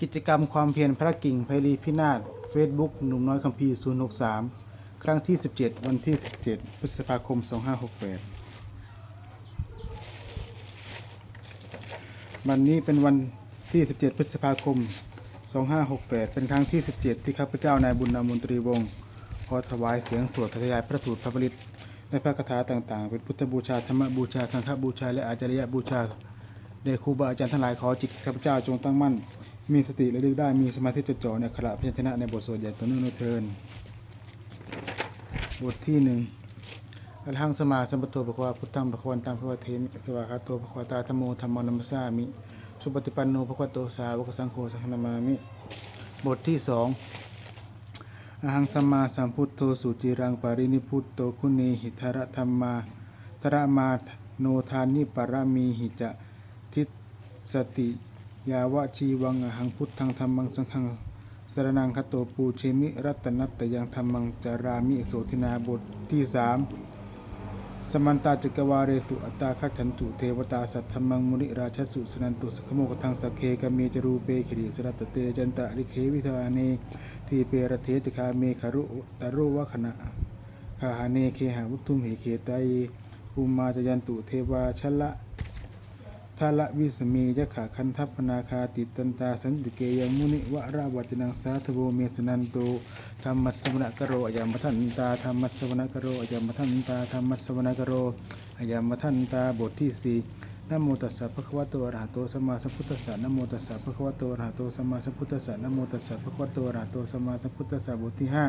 กิจกรรมความเพียรพระกิ่งไพรีพินาศเฟซบุ๊กหนุ่มน้อยคัมภีร์063 ครั้งที่ 17 วันที่ 17 พฤษภาคม 2568 วันนี้เป็นวันที่ 17 พฤษภาคม 2568 เป็นครั้งที่ 17 ที่ข้าพเจ้านายบุญนามนตรีวงศ์ขอถวายเสียงสวดสาธยายพระสูตรพระบริตในพระคาถาต่างๆ เป็นพุทธบูชาธรรมบูชา สังฆบูชา และอาจารยบูชาเดชครูบาอาจารย์ทั้งหลายขอจิตข้าพเจ้าจงตั้งมั่น มีสติและลึกได้มีสมาธิจดจ่อในขณะพยัญชนะในบทสวดอย่างต่อเนื่องในเทินบทที่หนึ่งอรหังสมาสัมปโตภควาพุทธังภควันตังภควเทมิสวากขาโตภควตาธรรมโมธรรมนัมสสามิ สุปฏิปันโนภควโตสาวกสังโฆสังนามามิ บทที่สองอหังสมาสัมพุทโธสุจิรังปารินิพุตโตคุเนหิทระธรรมาทระมาโนทานิปรมีหิจะทิสติ ยาวะชีวังอหังพุทธังธรรมังสังฆังสรนังคโตปูเชมิรัตนัตตยังธรรมังจารามิโสทินาบทที่สามสมันตาจักวาเรสุอัตตาคัจฉันตุเทวตาสัทธรรมังมุนิราชสุสนันตุสขโมกทังสกเคกเมจรูเปขิริสรัตเตจันตริเควิธาเนทีเปรเทจคาเมคารุตารุวะขณะคาหาเนเคหาวุทุมเหเขตายภูมิมาจยันตุเทวาชละ ทาละวิสเมยะขาคันทัพนาคาติตันตาสันติเกยังมุนิวะระวัจนังสาธโวเมสุนันโตธรรมัสสวนกโรอายามทันตาธรรมัสสวนกโรอายามทันตาธรรมัสสวนกโรอายามทันตาบทที่สี่นโมตัสสะภะคะวะโตอะระหะโตสัมมาสัมพุทธัสสะนโมตัสสะภะคะวะโตอะระหะโตสัมมาสัมพุทธัสสะนโมตัสสะภะคะวะโตอะระหะโตสัมมาสัมพุทธัสสะบทที่ห้า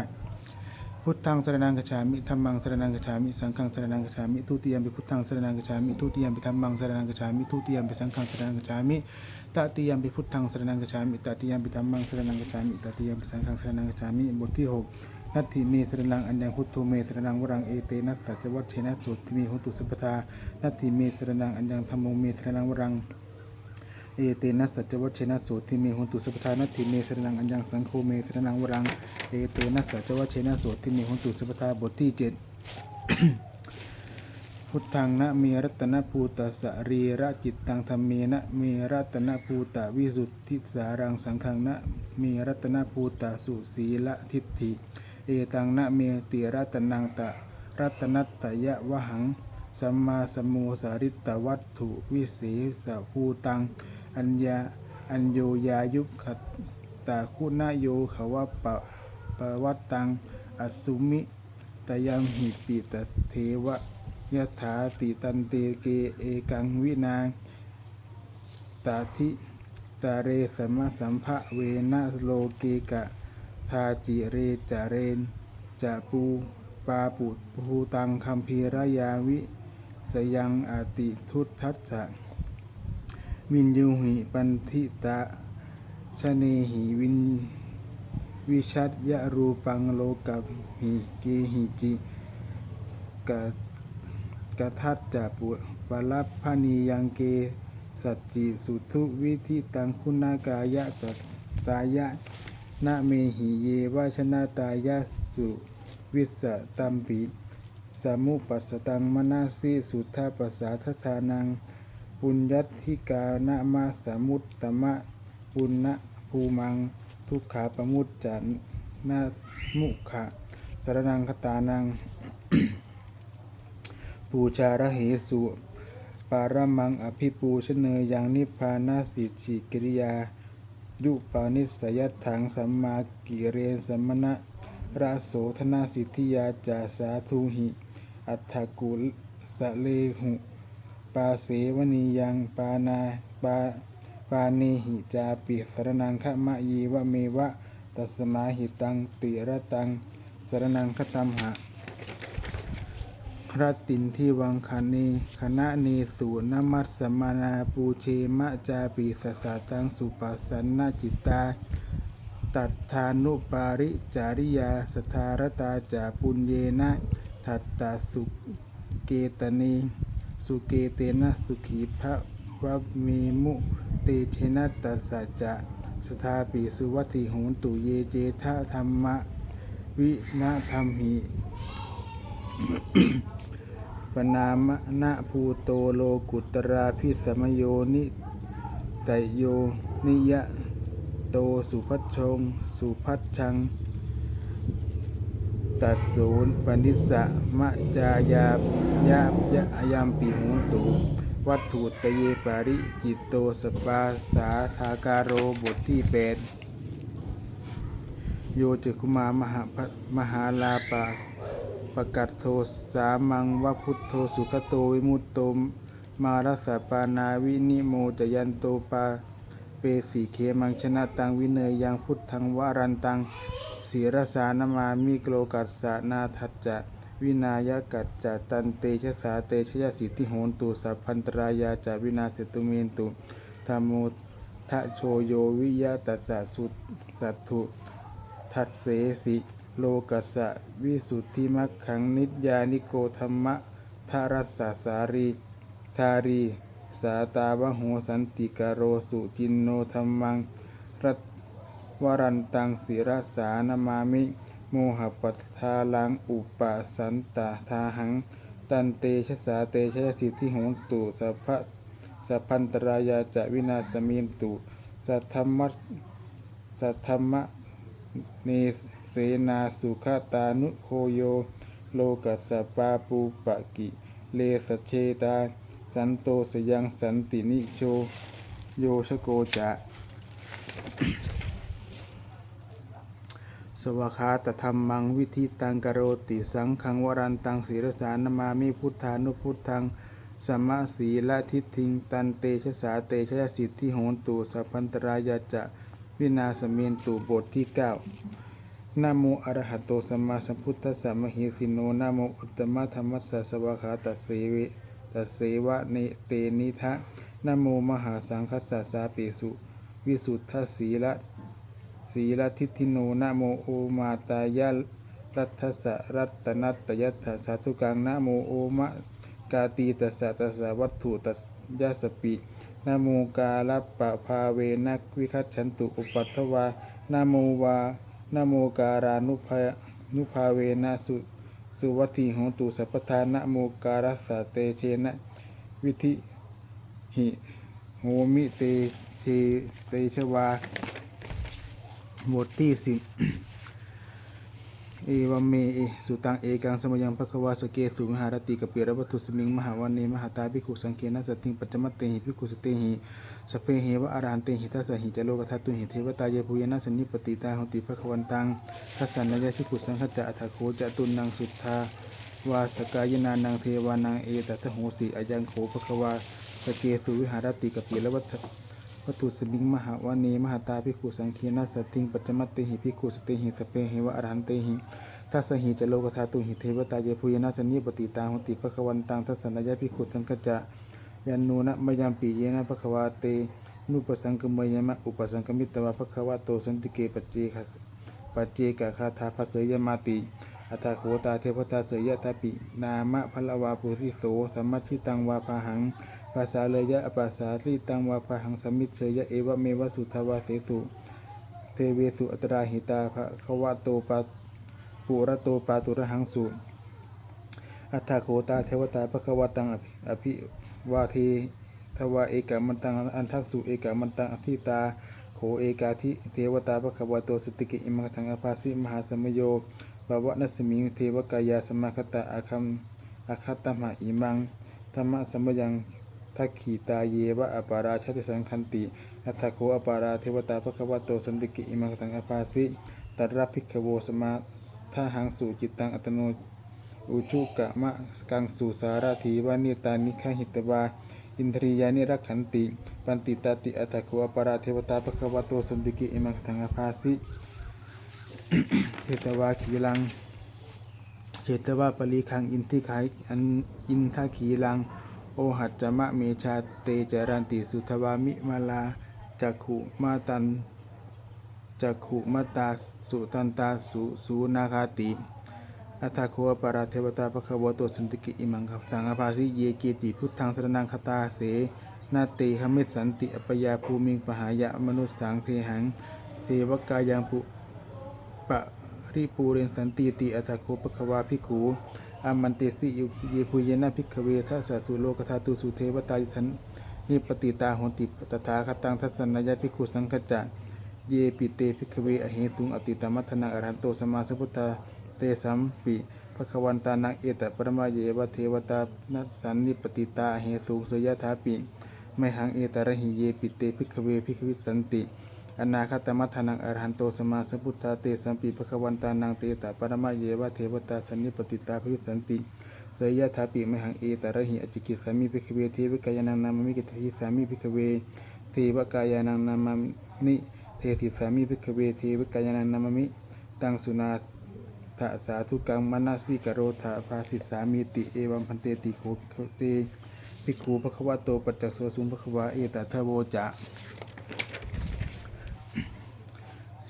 พุทธังสรนังกัจฉามิธัมมังสรนังกัจฉามิสังฆังสรนังกัจฉามิทุติยมปิพุทธังสรนังกัจฉามิทุติยมปิธัมมังสรนังกัจฉามิทุติยมปิสังฆังสรนังกัจฉามิตติยมปิพุทธังสรนังกัจฉามิตติยมปิธัมมังสรนังกัจฉามิตติยมปิสังฆังสรนังกัจฉามิบทที่หกนัตถิเมสรนังอัญญังพุทโธเมสรนังวรังเอเตนัสสัจวัชเชนะสุติเมหุตุสัพพทานัตถิเมสรนังอัญญังธรรมโมเมสรนังวรัง เอเตนะสัจวัชเชนะโสติเมหุนตุสัพพทานัตถิเมสรนังอัญญังสังโฆเมสรนังวรังเอเตนะสัจวัชเชนะโสติเมหุนตุสัพพทาบทที่เจ็ดพุทธังนะเมรัตนภูตสรีระจิตตังธรรมเมนะเมรัตนภูตวิสุทธิสารังสังฆังนะเมรัตนภูตสุสีละทิฏฐิ เอตังนะเมติรัตนังตะรัตนัตตยะวหังสัมมาสมโมสาริตตวัตถุวิเศษภูตัง อัญญาอัญโยยายุขตาคุณโยขวะปะปะวัตตังอสุมิตยังหิปิตเทวะยะถาติตันเตเกเอกังวินาตาทิตาเรสมะสัมภะเวนะโลเกกะทาจิเรจาเรนจะปูปาปุภูตังคัมภีรยาวิ สยังอติทุตทัสสะ วินยูหิปันทิตะชะเนหิวินวิชัตยะรูปังโลกับหิเกหิจิกะกะทัตจะปุปลับพานียังเกสัจจิสุทุวิธิตังคุณากายะตตายะนะเมหิเยวาชนะตายะสุวิสสะตัมปิสามุปัสสตังมนาสิสุทธาปัสสาทธานัง ปุญญัตทิกานะมาสามุตตมะปุณณะภูมัง ทุกขาประมุตจันนามุขะสารนังคตานัง ปูชาระเหสุ ปารมังอภิปูชเนยยังนิพพานาสิจิกิริยา ยุปานิสยถังสัมมากิเรนสัมมณะระโสธนาสิทธิยาจาสาธุหิ อัฏฐกุลสะเลหุ ปาเสวนียังปานาปาปาเนหิจาปิสรนังขมะเยวะเมวะตัสมาหิตังติระตังสรนังคตัมหะรตินที่วังคเนคณะเนสูนมัสสมานาปูเชมะจาปิสสะตังสุปัสสันนจิตตา ตัทธานุปาริจาริยาสทารตาจาปุญเยนะ ทัตตาสุเกตเน สุเกเตนะสุขีพระวัเมมุเตเชนะตัสสะจะสทาปิสุวัติโหนตุเยเจทะธรรมะวินาธรรมหิปนามะนะภูโตโลกุตราพิสมโยนิไตโยนิยะโตสุพัชชงสุพัชชัง ตัดศูนย์ปนิสสะมะจายายะยะอายามปีหนตุวัตถุตเยปาริจิตโตสปาสาทาการโรบทที่แปดโยจคุมามหามหาลาปะปะกัตโทสามังวะพุทโธสุขโตวิมุตโตมารัสปานาวินิโมจยันโตปา เปสีเคมังชนะตังวิเนยยังพุทธังวรันตังศีรสานมามิโกโลกัสสนาทัจจะวินายกัจจะตันเตชะสาเตชะยสิทธิโหนตุสัพพันตรายาจะวินาเสตุเมนตุธรรมโมทะโชโยวิยะตัสสะสุสัตถุทัสเสสิโลกัสสะวิสุทธิมัคขังนิยานิโกธรรมะทารัสสะสารีทารี สาตาวโหสันติกโรสุจินโนธรรมัง รัตวรันตังศิรสานามามิ โมหปัทธาลังอุปสันตาทาหัง ตันเตชะสาเตชะสิทธิหงตุสัพพะสัพพันตรายาจะวินาสมินตุ สัทธรรมสัทธรรมะเนเสนาสุขตานุโคโย โลกัสสปาปูปะกิ เลสเชตา สันโตสยังสันตินิโชโยชโกจะสวากขาตธรรมังวิธิตังกโรติสังขังวรันตังศีรสานามามิพุทธานุพุทธังสัมมาสีละทิฏฐิงตันเตชะสาเตชะสิทธิโหนตุสัพพันตรายาจะวินาสเมนตุบทที่เก้านะโมอระหะโตสัมมาสัมพุทธัสสะมหิสิโนนะโมอุตตมะธรรมัสสะสวากขาตัสเสเว ตัสเสวะเนเตนิทะนโมมหาสังคัสสะสาปิสุ วิสุทธสีละศีละทิฏฐิโนนโมโอมาตายะรัตสะรัตนัตตยัตถสาธุกังนโมโอมะกาตีตัสสะตัสสะวัตถุตัสยาสปินโมกาลปะภาเวนักวิคัตฉันตุอุปัตถวานโมวานโมการานุภานุภาเวนะสุ สุวัตถิโหตุสัพพทานะโมการัสสะเตเชนะวิธิหิโหมิเตเชเตชวาบทที่สิบ เอวเมเอสุตังเอกังสมยังภควาสเกสุมหารติกเปียรวัตถุสมิงมหาวันเนมหาตาภิกขุสังเกนะสติงปัจจมัตเตหิภิกขุสเตหิสเพเหวะอารหันเตหิทัสหิจโลกทัตุหิเทวตาเยภูยนะสนิปติตาหติภควันตังทัสสันนยภิกขุสังฆจะอัฏฐโคจะตุนังสุทธาวาสกายนานังเทวานังเอตัทโหสิอายังโขภควาสเกสุวิหารติกเปียรวัต วัตถุสมิงมหาวานีมหาตาภิกขุสังคีนาสติงปัจจมัตเตหิภิกขุสเตหิสเปหิวะอรหันเตหิทัสสหิจโลกธาตุหิเทวตาเยภูยนาสนิปติตาหติภควันตังทัสสนยภิกขุสังคจะยันนูนะมยามปีเยนะภควาเตนุปสังกมยมะอุปสังกมิตวะภควาโตสันติเกปัจเจคปัจเจกคาถาภเสยมาติ อัตถโขตาเทวตาเสยยะตาปิ นามะพลวาปุริโสสัมมัชิตังวาพาหัง ภาษาเลยะอปัสสาริตังวาพาหังสมิเชยะเอวะเมวะสุทาวาเสสุ เทเวสุอัตราหิตาภะควะโตปะปุระโตปาตุระหังสุอัฏฐโขตาเทวตาภะควะตังอภิวาเททวาเอกมันตังอันทักสุเอกมันตังอธิตาโขเอกาทิเทวตาภะควะโตสติกิอิมังทังอภาสิมหาสมโย บาวะนัสมิงเทวกายาสมาคตาอาคัมอาคัตตมหาอิมังธรรมะสมยังทักขีตาเยวะอปาราชติสังคันติอัตถโคอปาราเทวตาภควโตสันติกิอิมังตังอภาสิตัดรับพิกโวสมาท่าหังสู่จิตตังอัตโนอุชุกะมะกังสู่สารถีวานิตานิฆหิตวาอินทรียานิรักขันติ ปันติตาติอัตถโคอปาราเทวตาภควโตสันติกิอิมังตังอภาสิ เทตวาขีลังเชตวาปรีคังอินทิขายอันอินทาขีลัง โอหัจจมะเมชาเตจารันติสุทวามิมาลาจักขุมาตันจักขุมาตาสุตันตาสุสูนาคาติอัตถโคปาราเทวตาภควโตสันติกิอิมังคับสังอภาสิเยเกติพุทธังสรนังคตาเสนาเตหมิสันติอปยาภูมิงปหายะมนุสสังเทหัง เทวกายังปุ ปะริปูเรนสันติติอัตโคปะควาภิกขุอามันเตสิยุเยภูเยนะภิกขเวทัสสะสุโลกธาตุสุเทวตายิทันนิปติตาโหติตถาคตังทัสสนยภิกขุสังคจจะเยปิเตภิกขเวอเหสุงอติตมัทนังอรหันโตสมาสัมพุทธาเตสัมปิภควันตานังเอตปรมาเยวะเทวตานัสสันนิปติตาเหสุงสยถาปิไมหังเอตระหิเยปิเตภิกขเวภิกขวิสันติ อนาคตมัทนังอรหันโตสมาสัมพุทธาเตสัมปีภควันตานังเตตาปรมาเยวะเทวตาสันนิปติตาภิสันติเสยยะถาปิมหังเอตระหิอจิกิสามิภิกขเวเทวิกายานังนามมิกิตถิสามิภิกขเวเทวกายานังนามานิเทสิสามิภิกขเวเทวิกายานังนามมิ ตังสุนาทะสาธุกังมนาสิกโรธาภาสิสามิติเอวัมพันเตติโคภิกขเตภิกขุภควะโตปัจจกโสสุภควะเอตทะโวจะ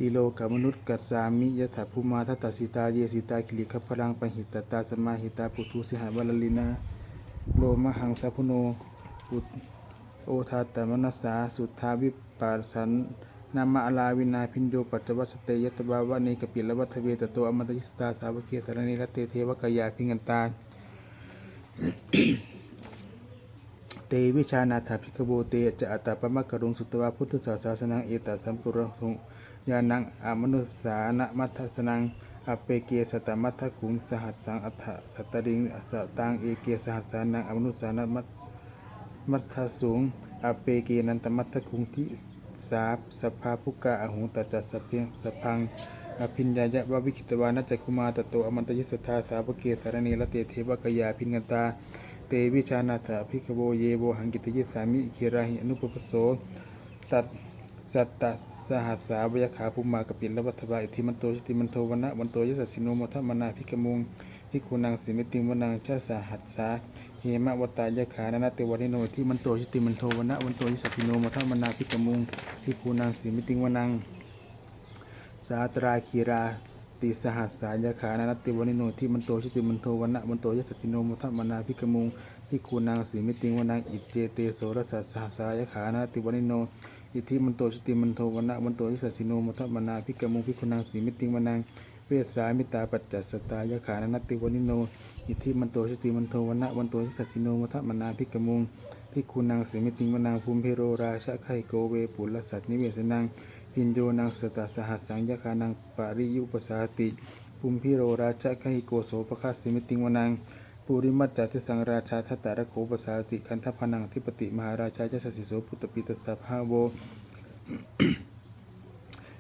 สีโลกมนุษย์กัสสามิยถาภูมาทัตสิตาเยสิตาคิลิขพลังปหิตตาสมาหิตาปุตุสิหาวลลินาโลมหังสัพพุโนอุตโอทาตมนัสสาสุทธาวิปัสสันนามาอลาวินาพินโยปัจจวัสเตยตบาวะเนกปิลวัตเวตโตอมตยิสตาสาวกเกสารเนรเตเทวกายาพิงันตาเตวิชานาถาภิกขโวเตจะอัตตาปมะกะรุงสุตวาพุทธศาสนังเอตัสสัมปุระหุง ญาณังอมนุสานะมัทสนังอเปเกสตมัทขุงสหัสสังอัฏสัตตริงสตังเอเกสหัสสานังอมนุสานะมัทมัทสูงอเปเกนันตมัทธขุงทิสาสภาภุกะอหุงตัจจสเพียงสพังอภิญญายะววิคิตวานัจจคุมาตโตอมันตยิสทธาสาวเกสารเนรเตเทวกยาพิงันตาเตวิชานาถาภิกขโวเยโวหังกิตยิสามิอิคิราหิอนุปปโสสัต สัตตสหัสสาวยขาภูมากปิลวัฏบาอิทิมันโตชิติมันโทวนะวันโตยสัสสิโนมทมนาภิกมุงภิกุนังสิมิติวนังชาสหัสสาเฮมะวตายขานนาเตวะนิโนที่มันโตชิติมันโทวนะวันโตยสัสสิโนมทมนาภิกมุงภิกุนังสิมิติวนังสาตราคีราติสหัสสายาขานานติวันิโนที่มันโตชิติมันโทวันะมันโตยสสติโนมุทมนาพิกมุงพิคูนางสีมิติงวนังอิเจเตโสรสสหัสสายาขานานติวันิโน อิทธิมันโตชติมันโทวันนะมันโตยสสติโนมุทมนาพิกมุงพิคูนางสีมิติงวนังเวสสามิตาปัจจัสตายขานานติวนิโนอิทธิมันโตชติมันโทวันนะมันโตยสสติโนมุทมนาพิกมุงพิคูนางสีมิติงวนังภูมิเพโรราชะไขโกเวปุลสัตนิเวสนังพินโยนังสตาสหัสสังยคานังปาริยุปสาติภูมิพิโรราชกหิโกโสปคาสิมิติงวนัง ปุริมัจจทิสังราชาทัตตารโคปสาติคันทพนังทิปติมหาราชาเจสสิโสพุตตปิตสสะภาโว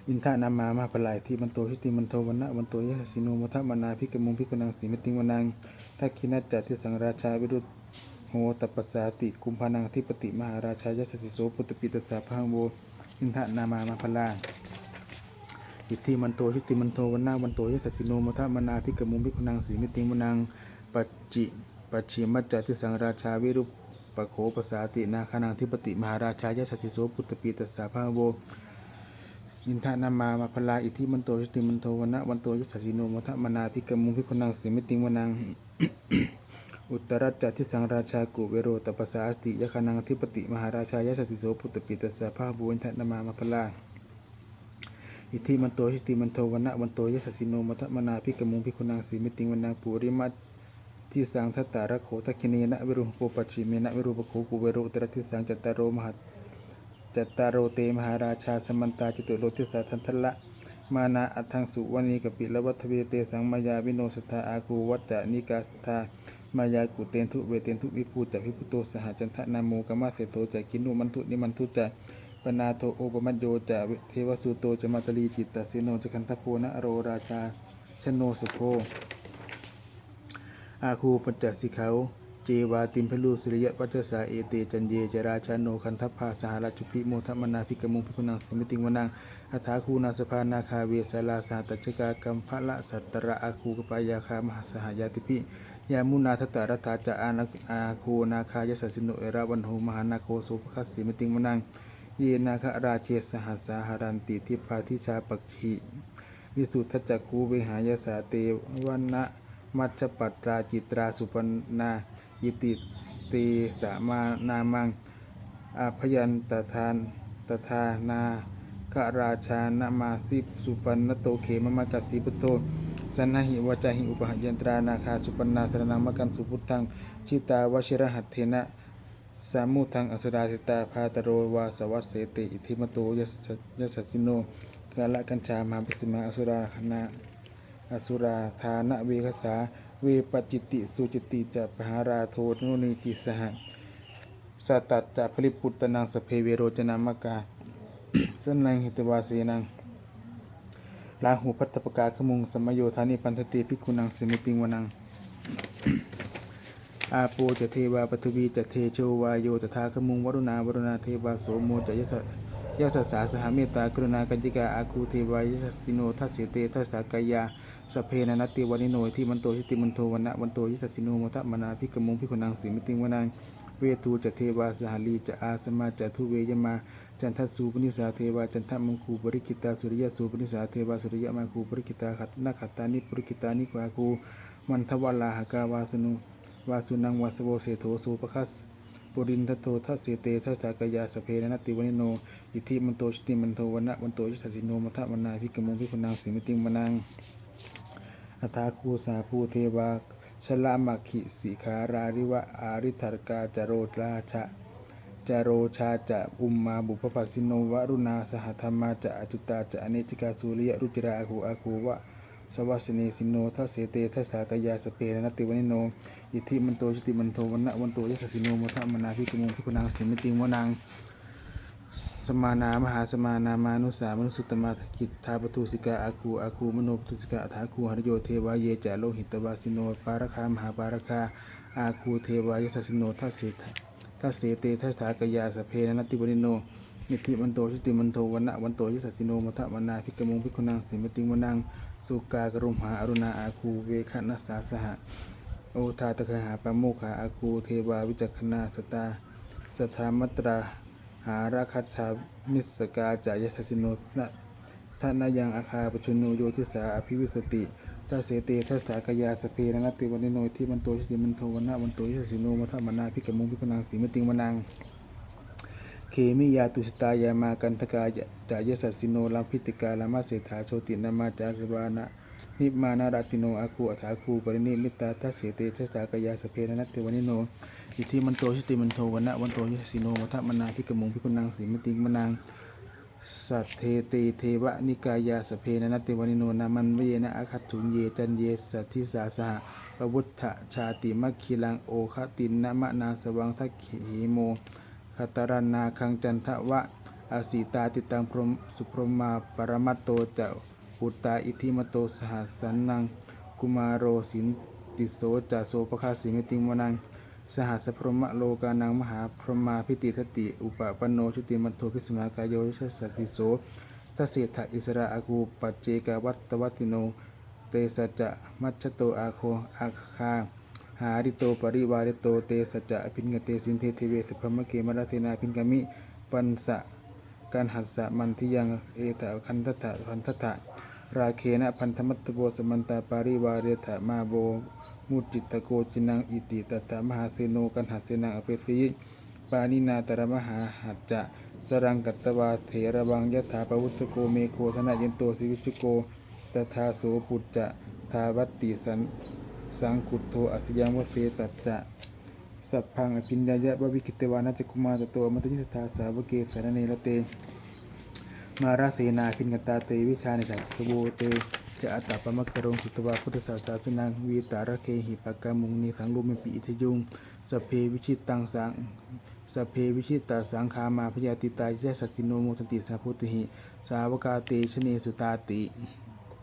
อินทานามามาปลายที่มันโตชิติมันโทวันนะวันโตยสสิโนมัทมนาพิกมุงพิกนังสีมติงวนังทักขินัจจทิสังราชาวิรุตโหตปสาติกุมพานังทิปติมหาราชาเจสสิโสพุตตปิตสสะภาโวอินทนามามาพลาอิทธิมันโตชิติมันโทวันนาวันโตยสสิโนมทะมนาพิกมุงพิคุนังสีมติงมนัง ปัจจิปัจฉิมัจจติสังราชาวิรุปปะโขปสาตินาคานังทิปติมหาราชายสัสิโสปุตตปีตสสาภาโวอินทานามามาพลาอิทธิมันโตชิติมันโทวนะวันโตยสัสสิโนมทมนาพิกมุงพิคนังสีมิติงมนังอุตรัจจทิสังราชากุเวโรตปสาสติยคานังทิปติมหาราชายสัสิโสปุตตปิตสสะภาบุญทานามามาพลาอิทธิมันโตชิติมันโทวนะวันโตยสัสสิโนมัทมนาพิกมุงพิคนังสีมิติงวันนางปุริมัต ที่สังทัตตาระโขทักขิเนนะวิรุปโปปัจฉิเมนะวิรูปโขกุเวโรอุตระทิสังจัตตารโรมหัตจัตตารโรเตมหาราชาสมันตาจิตุโลทิสาทันทละมานาอัตถังสุวณีกปิละวัฏเวเตสังมายาวิโนสทาอาคูวัจจนิกาสทามายากุเตนทุเวเตนทุวิภูจะพิพุโตสหจันทนาโมกามาเสโสจะกินุมันทุนิมันทุจะปนาโทโอปมัจโยจะเทวสุโตจะมาตลีจิตตสิโนจะคันทโพนะโรราชาชโนสุโภ อาคูปัญจสิเขาเจวาติมพลูสุริยะปัจจสาเอเตจันเยจราชาโนคันทัพพาสหราชุพิโมทมนาภิกมุงพิคุนังสมิติงวนังอัฐาคูนาสภานาคาเวสาลาสาตัจจกากัมพะละสัตตระอาคูกปายาคามหาสหายาติพิยามุนาทตารตาจะอานาอาคูนาคายสสิโนเอราวันโหมหานาโคสุภคัสสิมิติงวนังเยนาคราเชสหัสาหารันติทิพาทิชาปักขีวิสุทธจักคูเวหายสาเตวันนะ มัชปัตราจิตราสุปนายิติตีสามานามังอาพยันตทานตทานาคราชานามาสิสุปันนโตเขมมะกัสสิพุโธสนนหิวจาหิอุปหยันตรานาคาสุปันนาสนังมกันสุพุทธังชิตาวชิรหัตเทนะสามุทังอสุราสิตาพาตโรวาสวัสเสติ อิทิมโตยสสยสสิโนกาละกัญชามหาปิสิมาอสุราคณา อสุราธานะเวคสา เวปจิตติสุจิตติจะปหาราโทโนนิจิสหสัตตัจจะผลิปุตตนังสเพเวโรจนามกาสนังหิตวาสีนังลาหูพัตตปกาขมุงสมโยธานิปันทติภิกขุนังสมิติงวนัง อาโปจะเทวาปทวีจะเทโชวาโยตถาขมุงวรุณาวรุณาเทวาโสโมจะยะ ยะสสาสหเมตตากรุณากัญจิกาอาคูเทวายะสสิโนทัสเสเตทัสสากายาสเพนนติวานิโนที่มันโตชิติมันโทวันนะวันโตยิสสสิโนมทะมนาภิกมุงภิกขุนังสีมิติงวนังเวทูจะเทวาสหลีจะอาสมาจะทุเวยมาจันทสูปนิสาเทวาจันทมังคูปริกิตาสุริยสูปนิสาเทวาสุริยมาคูปริกิตาขัดนาขัตตานิปริกิตานิควาคูมันทวลาหกาวาสนุวาสุนังวาสโวเสโทสูปคัส ปุรินทโททัสเสเตทัสสากยาสเพนนติวนิโน อิทิมันโตชติมันโทวันะวันโตยิสสสิโนมัทะมนาภิกขมุงภิกขุนางสิมิติงมนังอัตาคูสาภูเทวาชลามัคคิสิขาราริวะอาริธารกาจโรราชะจโรชาจะอุมมาบุพภสิโนวรุณาสหธรรมาจะอจุตาจะอเนจิกาสุริยรุจิราอาคูอาคูวะ สวัสเนสิโนทัสเสเตทัสสาตยาสเปรนติวนิโนอิทิมันโตชติมันโทวันนะวันโตยสสสิโนมัทะมนาภิกมุงภิกุนางสิมิติงวนังสมานามหาสมานามานุสามนุสุตมากิจทาปตุสิกาอาคูอาคูมโนปตุสิกาอัฏฐาคูหรโยเทวาเยจะโลหิตวาสิโนปารคามหาปารคาอาคูเทวายสัสสิโนทัสเสททัสเสเตทัสถากยาสเพนนติวนิโนนิธิมันโตชุติมันโทวันนะวันโตยิสัสสิโนมัทะมนาภิกมุงภิกุนังสิมติงวนัง สุกากรุมหาอรุณาอาคูเวคนัสสาสหะโอทาตคหาปโมคขาอาคูเทวาวิจักขณาสตาสถามัตราหาราคัจฉามิสกาจายสสิโนนะท่านายังอาคาปชุโนโยทิสาอภิวิสติทัสเสเตทัสถากยาสเพนนติวันนิโนที่มันโตชิมันโทวันนะวันโตยสสิโนมัทมนาภิกมุงภิกนางสีมติงวนัง เคมิยาตุสตายามากันทกายจายสัสสิโนลัมพิติกาลามาเสถาโชตินามาจาสวานะนิมมานาราติโนอาคูอัฐาคูปรินิมิตตาทัสเสเตทัสสากยาสเพนนติวันนิโนอิทธิมันโตชิติมันโทวันนะวันโตยสสิโนมัทมนาภิกมุงภิกุนางสีมติงมนางสัตเทติเทวนิกายาสเพนนติวนิโนนามันเวนะอาคัตถุเยจันเยสัทธิสาสหปวุฒะชาติมัคคิลังโอคตินนะมะนาสวังทักขิโม คตรนาคังจันทวะอาสีตาติตังพรมสุพรมาปรมัตโตจะปุตตาอิทิมโตสหสันนัง กุมารโรสินติโสจะโสปคาสีมิติงวนัง สหัสพรหมโลกานังมหาพรมาพิติทติ อุปปันโนชุติมันโทพิสุนากายโยชัสสิโสทัสเสถะอิสระอาคูปัจเจกวัตตวัตติโน เตสจะมัชโตอาโคอาคา หาริโตปริวาริโตเตสัจจะอภินกเตสินเทเทเวสพมเกมราเสนาพินกามิปันสะการหัสสะมันทิยังเอตะคันทถะพันทถะราเคนะพันธมัตโบสมันตาปาริวาเรถะมาโบมุจิตโกจินังอิติตตมหาเสโนกันหัสเสนังอเปสีปานินาตระมหาหัจจะสรังกัตตวาเถระวังยถาปวุตโกเมโคธนะเยนโตสิวิชุโกตถาโสปุจจะทาวัตติสัน สังกุตโทอสยังวเสตัจจะสัพพังอภินญายะบวิกิตวานาจกุมารตโตอมตยิสทธาสาวเกสารเนรเต มาราเสนาพินกตาเตวิชานิสัตโบเตจะอัตตาปมะกรงสุตวาพุทธศาสาสนังวีตาระเคหิปะกามุงนีสังลุมปิอิทยุงสเพวิชิตตังสังสเพวิชิตตาสังคามาพยาติตายะสัสสิโนโมทติสาพุติหิ สาวกาเตชเนสุตาติ